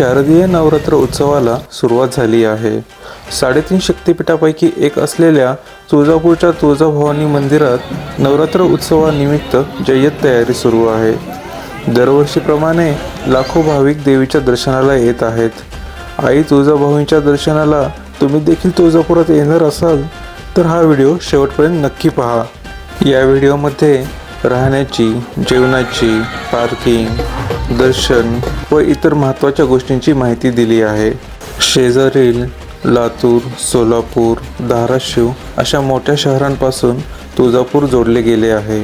शारदीय नवरात्र उत्सवाला सुरुवात झाली आहे. साडेतीन शक्तिपीठापैकी एक असलेल्या तुळजापूरच्या तुळजाभवानी मंदिरात नवरात्र उत्सवानिमित्त जय्यत तयारी सुरू आहे. दरवर्षीप्रमाणे लाखो भाविक देवीच्या दर्शनाला येत आहेत. आई तुळजाभवानीच्या दर्शनाला तुम्ही देखील तुळजापुरात येणार असाल तर हा व्हिडिओ शेवटपर्यंत नक्की पहा. या व्हिडिओमध्ये राहण्याची जेवणाची पार्किंग दर्शन व इतर महत्त्वाच्या गोष्टींची माहिती दिली आहे. शेजारील लातूर सोलापूर धाराशिव अशा मोठ्या शहरांपासून तुळजापूर जोडले गेले आहे.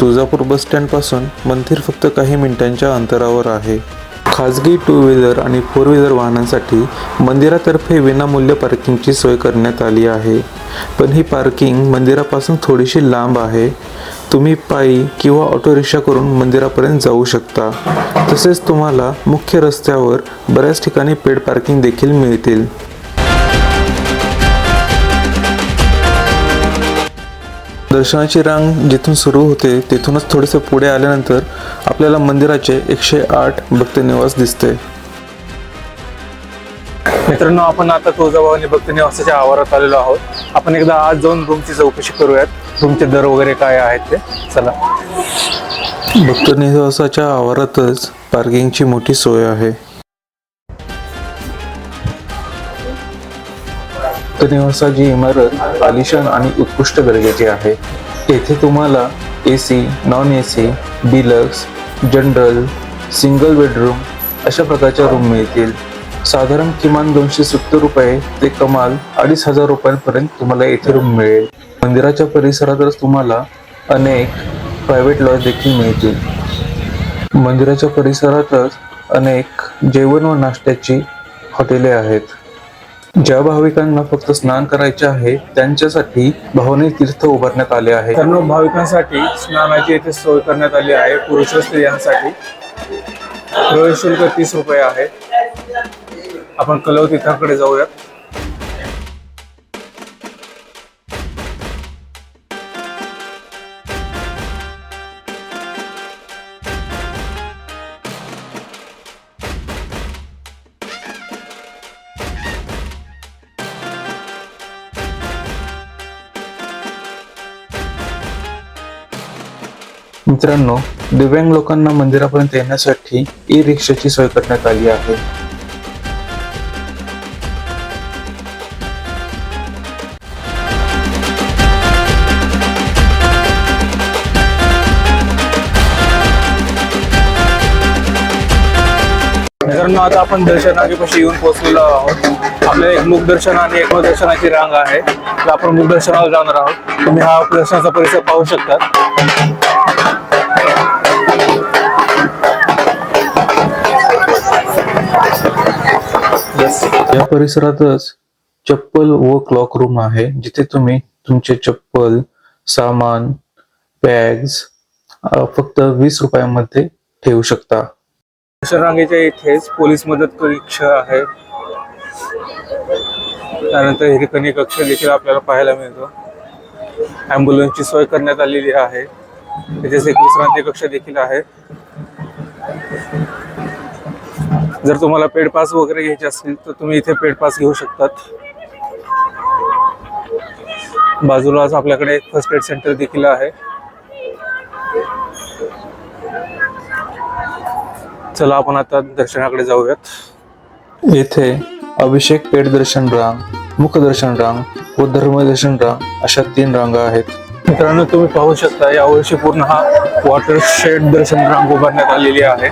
तुळजापूर बस स्टँडपासून मंदिर फक्त काही मिनिटांच्या अंतरावर आहे. खाजगी टू व्हीलर आणि फोर व्हीलर वाहनांसाठी मंदिरातर्फे विनामूल्य पार्किंगची सोय करण्यात आली आहे. पण ही पार्किंग मंदिरापासून थोडीशी लांब आहे. तुम्ही पायी किंवा ऑटो रिक्षा करून मंदिरापर्यंत जाऊ शकता. तसेच तुम्हाला मुख्य रस्त्यावर बऱ्याच ठिकाणी पेड पार्किंग देखील मिळतील. दर्शनाची रांग जिथून सुरू होते तिथूनच थोडेसे पुढे आल्यानंतर आपल्याला मंदिराचे एकशे आठ भक्त निवास दिसते. मित्रांनो आपण आता तुळजाभवानी भक्त निवासाच्या आवारात आलेलो आहोत. आपण एकदा आज जाऊन रूमची चौकशी करूयात. रूमचे दर वगैरे काय आहेत ते? चला. भक्त निवासाच्या आवारातच पार्किंगची मोठी सोय आहे. भक्त निवासाची इमारत आलिशान आणि उत्कृष्ट दर्जाची आहे. येथे तुम्हाला A C non A C deluxe general single bedroom अशा प्रकारच्या रूम मिळतील. साधारण किमान दोनशे सत्तर रुपये ते कमाल अडीच हजार रुपयांपर्यंत तुम्हाला येथे रूम मिळेल. मंदिराच्या परिसरातच तुम्हाला अनेक प्रायव्हेट लॉज देखील मिळतील. मंदिराच्या परिसरातच अनेक जेवण व नाश्त्याची हॉटेले आहेत. ज्या भाविकांना फक्त स्नान करायचे आहे त्यांच्यासाठी भवानी तीर्थ उभारण्यात आले आहे. सर्व भाविकांसाठी स्नानाची येथे सोय करण्यात आली आहे. पुरुष स्त्रियांसाठी. प्रवेश शुल्क तीस रुपये आहे. आपण कलव तीर्थाकडे जाऊयात. मित्रांनो दिव्यांग लोकांना मंदिरापर्यंत येण्यासाठी ई रिक्षाची सोय करण्यात आली आहे. मित्रांनो आता आपण दर्शनापाशी येऊन पोहोचलेलो आहोत. आपल्याला एक मुखदर्शन आणि एक दर्शनाची रांग आहे. तर आपण मुखदर्शनाला जाणार आहोत. तुम्ही हा दर्शनाचा परिसर पाहू शकता. या परिसरातच चप्पल व क्लॉक रूम आहे. जिथे तुम्ही तुमचे चप्पल सामान बॅग्स फक्त वीस रुपयामध्ये ठेवू शकता. रांगेच्या इथेच पोलीस मदत कक्ष आहे. त्यानंतर हे कक्ष देखील आपल्याला पाहायला मिळतो. ॲम्ब्युलन्सची सोय करण्यात आलेली आहे. तिथेच एक विश्रांती कक्ष देखील आहे. जर तुम्हाला पेड पास वगैरे घ्यायचे असतील तर तुम्ही इथे पेड पास घेऊ शकतात. बाजूलाच आपल्याकडे फर्स्ट एड सेंटर देखील आहे. चला आपण आता दर्शनाकडे जाऊयात. येथे अभिषेक पेट दर्शन रांग मुखदर्शन रांग व धर्मदर्शन रांग अशा तीन रांगा आहेत. मित्रांनो तुम्ही पाहू शकता यावर्षी पूर्ण हा वॉटर शेड दर्शन रांग उभारण्यात आलेली आहे.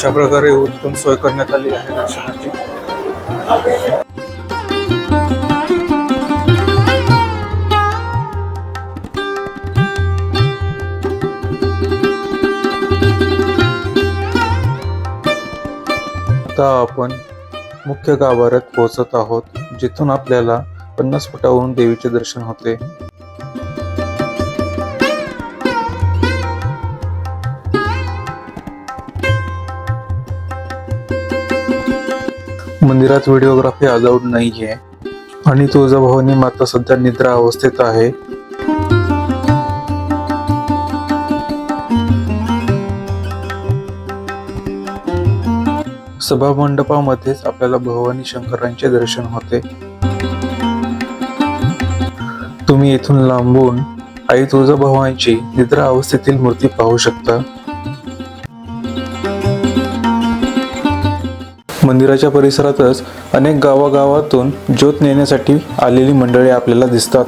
अशा प्रकारे उत्तम सोय करण्यात आली आहे दर्शनाची. आता आपण मुख्य गाभाऱ्यात पोहोचत आहोत जिथून आपल्याला पन्नास फुटावरून देवीचे दर्शन होते. मंदिरात व्हिडिओग्राफी अलाउड आहे आणि तुळजाभवानी माता सध्या निद्रा अवस्थेत आहे. सभा मंडपामध्येच आपल्याला भवानी शंकरांचे दर्शन होते. तुम्ही येथून लांबून आई तुळजाभवानीची निद्रा अवस्थेतील मूर्ती पाहू शकता. मंदिराच्या परिसरातच अनेक गावागावातून ज्योत नेण्यासाठी आलेली मंडळी आपल्याला दिसतात.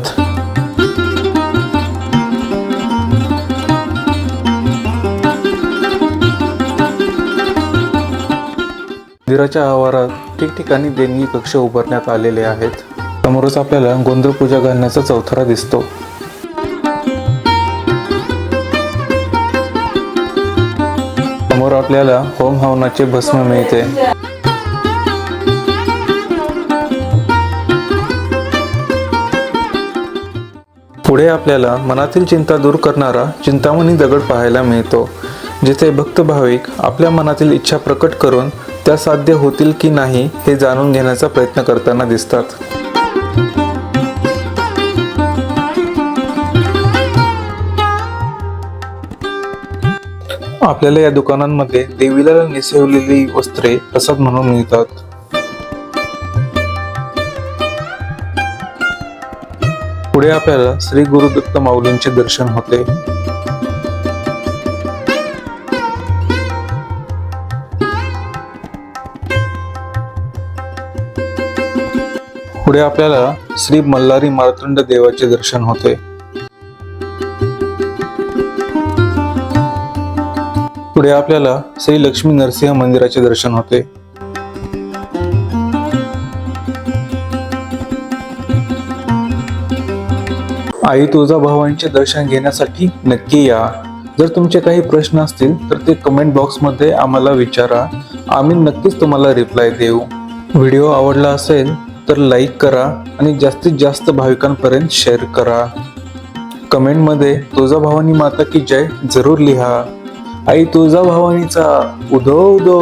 मंदिराच्या आवारात ठिकठिकाणी देणगी कक्ष उभारण्यात आलेले आहेत. समोरच आपल्याला गोंधळ पूजा घालण्याचा चौथरा दिसतो. समोर आपल्याला होम हवनाचे भस्म मिळते. पुढे आपल्याला मनातील चिंता दूर करणारा चिंतामणी दगड पाहायला मिळतो जिथे भक्त भाविक आपल्या मनातील इच्छा प्रकट करून त्या साध्य होतील की नाही हे जाणून घेण्याचा प्रयत्न करताना दिसतात. आपल्याला या दुकानांमध्ये देवीला नेसवलेली वस्त्रे प्रसाद म्हणून मिळतात. पुढे आपल्याला श्री गुरुदत्त माऊलींचे दर्शन होते. पुढे आपल्याला श्री मल्हारी मार्तंड देवाचे दर्शन होते. पुढे आपल्याला श्री लक्ष्मी नरसिंह मंदिराचे दर्शन होते. आई तुळजाभवानीचे दर्शन घेण्यासाठी नक्की या. जर तुमचे काही प्रश्न असतील तर ते कमेंट बॉक्समध्ये आम्हाला विचारा. आम्ही नक्कीच तुम्हाला रिप्लाय देऊ. व्हिडिओ आवडला असेल तर लाईक करा आणि जास्तीत जास्त भाविकांपर्यंत शेअर करा. कमेंटमध्ये तुळजाभवानी माता की जय जरूर लिहा. आई तुळजाभवानीचा उदो उदो